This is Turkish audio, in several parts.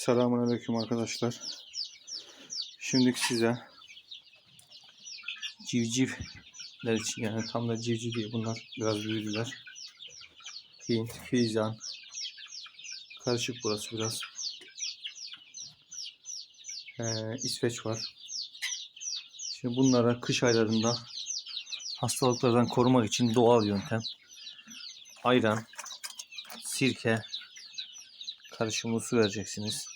Selamünaleyküm arkadaşlar. Şimdi size civcivler için yani tam da civciv değil bunlar biraz büyüdüler. Hint, Fizan. Karışık burası biraz. Ee, İsveç var. Şimdi bunlara kış aylarında hastalıklardan korumak için doğal yöntem. Ayran, sirke, karışımlı su vereceksiniz.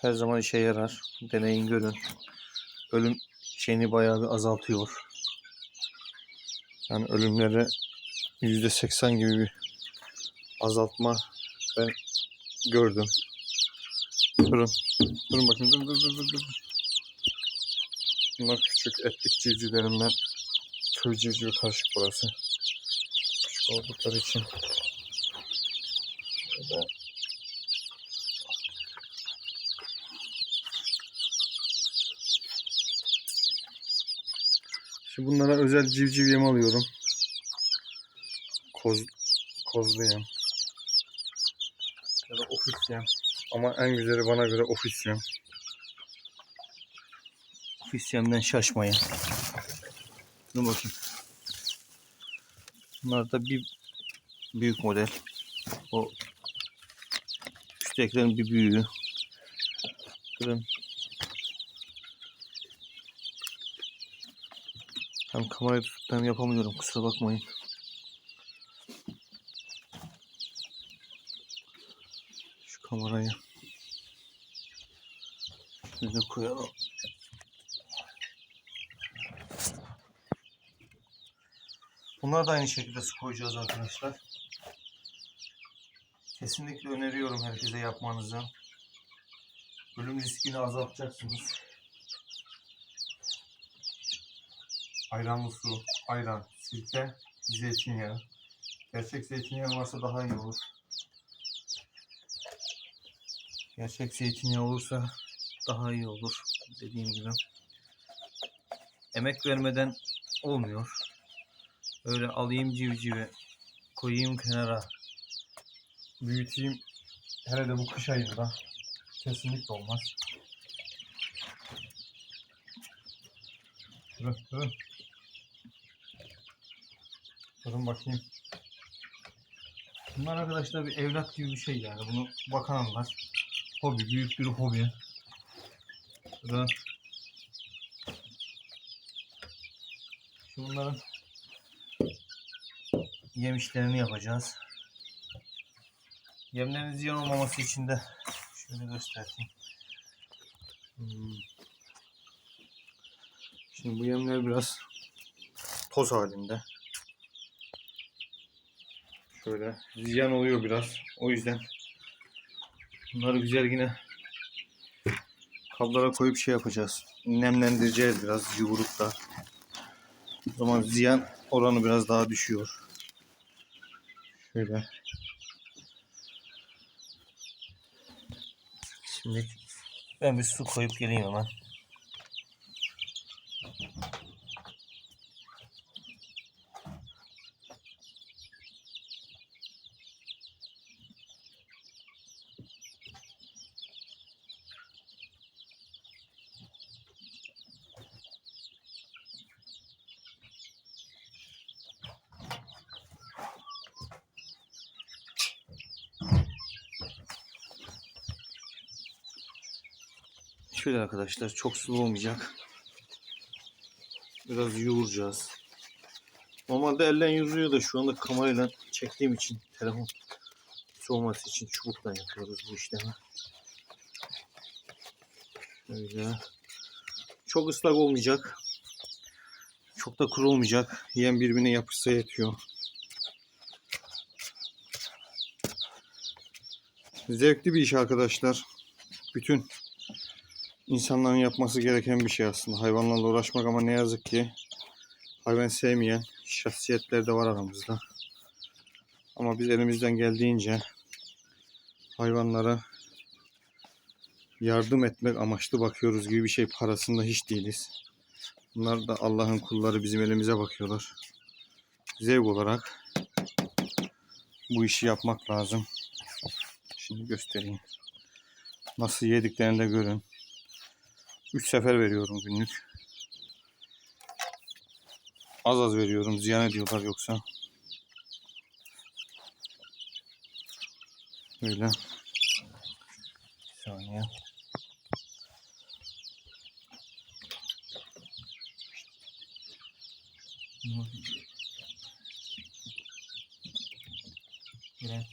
Her zaman işe yarar. Deneyin görün. Ölüm şeyini bayağı bir azaltıyor. Yani ölümlere %80 gibi bir azaltma ben gördüm. Durun. Durun bakayım. Dur dur dur dur. Bunlar küçük etlik civcivlerimden köy civcivi karışık burası. Küçük oldukları için. Şöyle Şimdi bunlara özel civciv yem alıyorum. Koz, kozlu yem. Ya da ofis yem. Ama en güzeli bana göre ofis yem. Ofis yemden şaşmayın. Dur bakayım. Bunlar da bir büyük model. O üsttekilerin bir büyüğü. Durun. Hem kamerayı tutup hem yapamıyorum kusura bakmayın. Şu kamerayı şöyle koyalım. Bunlar da aynı şekilde su koyacağız arkadaşlar. Kesinlikle öneriyorum herkese yapmanızı. Ölüm riskini azaltacaksınız. Ayranlı su, ayran, sirke, zeytinyağı. Gerçek zeytinyağı varsa daha iyi olur. Gerçek zeytinyağı olursa daha iyi olur. Dediğim gibi. Emek vermeden olmuyor. Öyle alayım civcivi, koyayım kenara, büyüteyim. Hele de bu kış ayında kesinlikle olmaz. Durun, durun. Durun bakayım. Bunlar arkadaşlar bir evlat gibi bir şey yani. Bunu bakan anlar. Hobi, büyük bir hobi. Durun. Şimdi bunların yem işlerini yapacağız. Yemlerin ziyan olmaması için de şöyle göstereyim. Hmm. Şimdi bu yemler biraz toz halinde. Şöyle ziyan oluyor biraz. O yüzden bunları güzel yine kablara koyup şey yapacağız. Nemlendireceğiz biraz yumrukla. O zaman ziyan oranı biraz daha düşüyor. Şöyle. Şimdi ben bir su koyup geleyim hemen. Şöyle arkadaşlar çok sulu olmayacak. Biraz yoğuracağız. Normalde elden yüzüyor da şu anda kamerayla çektiğim için telefon soğuması için çubukla yapıyoruz bu işlemi. Şöyle. Çok ıslak olmayacak. Çok da kuru olmayacak. Yem birbirine yapışsa yetiyor. Zevkli bir iş arkadaşlar. Bütün insanların yapması gereken bir şey aslında. Hayvanlarla uğraşmak ama ne yazık ki hayvan sevmeyen şahsiyetler de var aramızda. Ama biz elimizden geldiğince hayvanlara yardım etmek amaçlı bakıyoruz gibi bir şey parasında hiç değiliz. Bunlar da Allah'ın kulları bizim elimize bakıyorlar. Zevk olarak bu işi yapmak lazım. Şimdi göstereyim. Nasıl yediklerini de görün. 3 sefer veriyorum günlük. Az az veriyorum. Ziyan ediyorlar yoksa. Böyle. Bir saniye. Yine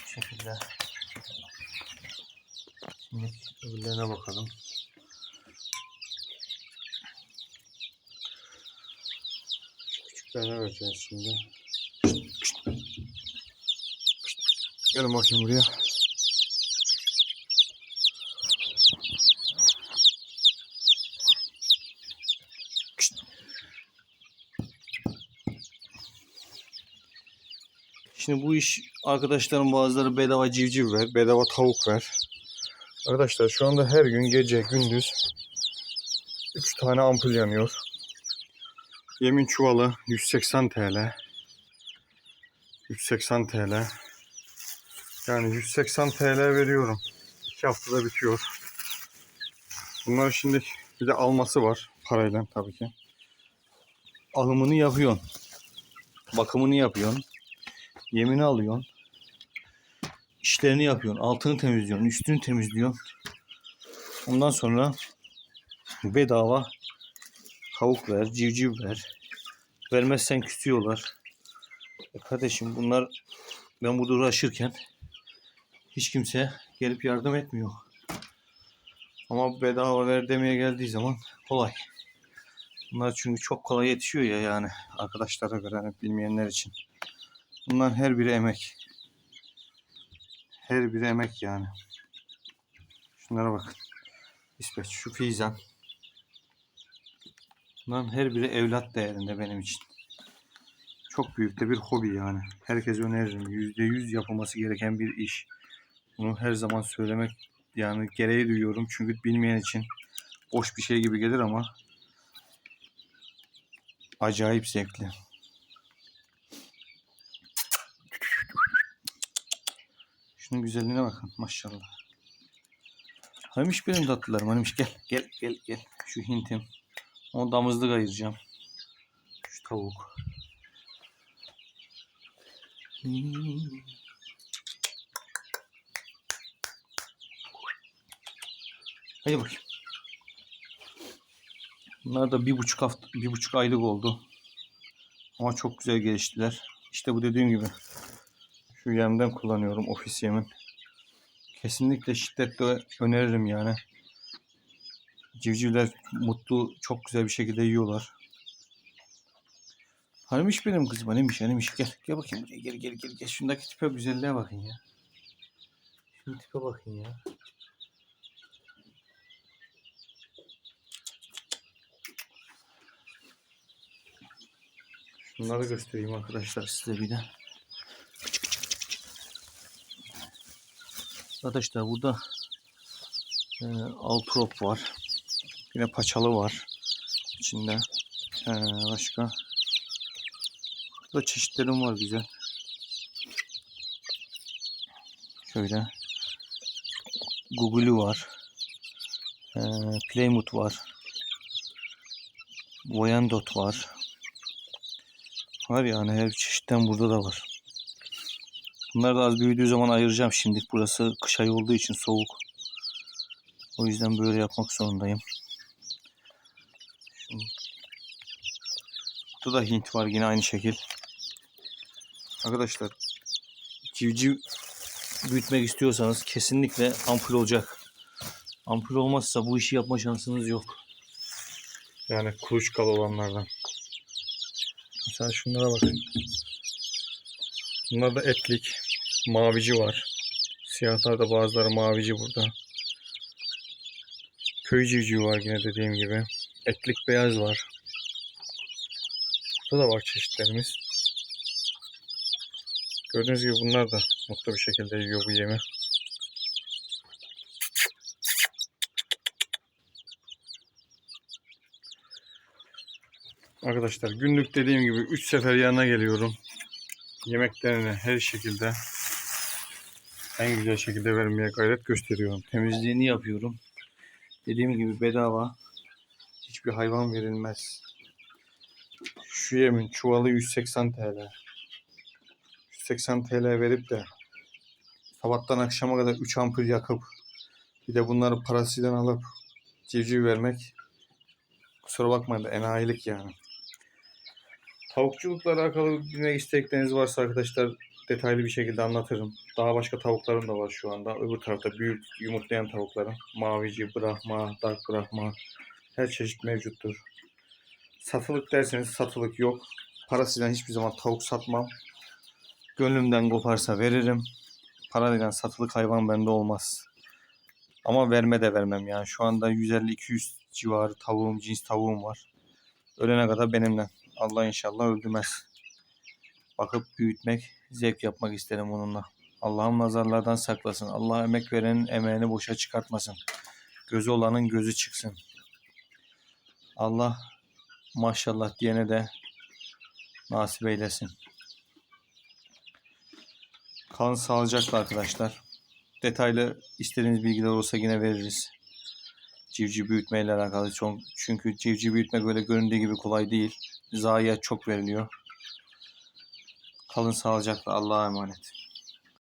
bu şekilde. Şimdi öbürlerine bakalım. Şu Vereceğiz şimdi. Gelin bakayım buraya. Şimdi bu iş arkadaşlarım bazıları bedava civciv ver, bedava tavuk ver. Arkadaşlar şu anda her gün gece gündüz 3 tane ampul yanıyor. Yemin çuvalı 180 TL. 180 TL. Yani 180 TL veriyorum. 2 haftada bitiyor. Bunlar şimdi bir de alması var parayla tabii ki. Alımını yapıyorsun. Bakımını yapıyorsun. Yemini alıyorsun. İşlerini yapıyorsun. Altını temizliyorsun. Üstünü temizliyorsun. Ondan sonra bedava tavuk ver, civciv ver. Vermezsen küsüyorlar. E kardeşim bunlar ben burada uğraşırken hiç kimse gelip yardım etmiyor. Ama bedava ver demeye geldiği zaman kolay. Bunlar çünkü çok kolay yetişiyor ya yani arkadaşlara göre hani bilmeyenler için. Bunlar her biri emek. Her biri emek yani. Şunlara bakın. İsmet şu fizan. Bunların her biri evlat değerinde benim için. Çok büyük de bir hobi yani. Herkes öneririm. Yüzde yüz yapılması gereken bir iş. Bunu her zaman söylemek yani gereği duyuyorum. Çünkü bilmeyen için boş bir şey gibi gelir ama acayip zevkli. Şunun güzelliğine bakın maşallah. Hanimiş benim tatlılarım hanimiş gel gel gel gel. Şu hintim. Onu damızlık ayıracağım. Şu tavuk. Hadi bakayım. Bunlar da bir buçuk hafta, bir buçuk aylık oldu. Ama çok güzel geliştiler. İşte bu dediğim gibi. Şu yemden kullanıyorum ofis yemin. Kesinlikle şiddetle öneririm yani. Civcivler mutlu, çok güzel bir şekilde yiyorlar. Hanimiş benim kızım, hanimiş, hanimiş. Gel, gel bakayım buraya, gel, gel, gel, gel. Şundaki tipe güzelliğe bakın ya. Şu tipe bakın ya. Şunları göstereyim arkadaşlar size bir de. Arkadaşlar burada e, altrop var. Yine paçalı var. içinde. E, başka. Burada çeşitlerim var güzel. Şöyle. Google var. E, Playmut var. Voyandot var. Var yani her çeşitten burada da var. Bunları da az büyüdüğü zaman ayıracağım şimdi. Burası kış ayı olduğu için soğuk. O yüzden böyle yapmak zorundayım. Burada da Hint var yine aynı şekil. Arkadaşlar civciv büyütmek istiyorsanız kesinlikle ampul olacak. Ampul olmazsa bu işi yapma şansınız yok. Yani kuluçkalı olanlardan. Mesela şunlara bakın. Bunlar da etlik. Mavici var. Siyahlarda bazıları mavici burada. Köy civcivi var yine dediğim gibi. Etlik beyaz var. Burada da var çeşitlerimiz. Gördüğünüz gibi bunlar da mutlu bir şekilde yiyor bu yemi. Arkadaşlar günlük dediğim gibi 3 sefer yanına geliyorum. Yemeklerini her şekilde en güzel şekilde vermeye gayret gösteriyorum. Temizliğini yapıyorum. Dediğim gibi bedava hiçbir hayvan verilmez. Şu yemin çuvalı 180 TL. 180 TL verip de sabahtan akşama kadar 3 ampul yakıp bir de bunları parasıyla alıp civciv vermek kusura bakmayın da enayilik yani. Tavukçulukla alakalı bilmek istekleriniz varsa arkadaşlar detaylı bir şekilde anlatırım. Daha başka tavuklarım da var şu anda. Öbür tarafta büyük yumurtlayan tavuklarım. Mavici, Brahma, Dark Brahma her çeşit mevcuttur. Satılık derseniz satılık yok. Parasıyla hiçbir zaman tavuk satmam. Gönlümden koparsa veririm. Parayla satılık hayvan bende olmaz. Ama verme de vermem yani. Şu anda 150-200 civarı tavuğum, cins tavuğum var. Ölene kadar benimle. Allah inşallah öldürmez. Bakıp büyütmek, zevk yapmak isterim onunla. Allah'ım nazarlardan saklasın. Allah emek verenin emeğini boşa çıkartmasın. Gözü olanın gözü çıksın. Allah maşallah diyene de nasip eylesin. Kalın sağlıcakla arkadaşlar. Detaylı istediğiniz bilgiler olursa yine veririz. Civciv büyütmeyle alakalı çok çünkü civciv büyütmek böyle göründüğü gibi kolay değil. Zayiat çok veriliyor. Kalın sağlıcakla Allah'a emanet.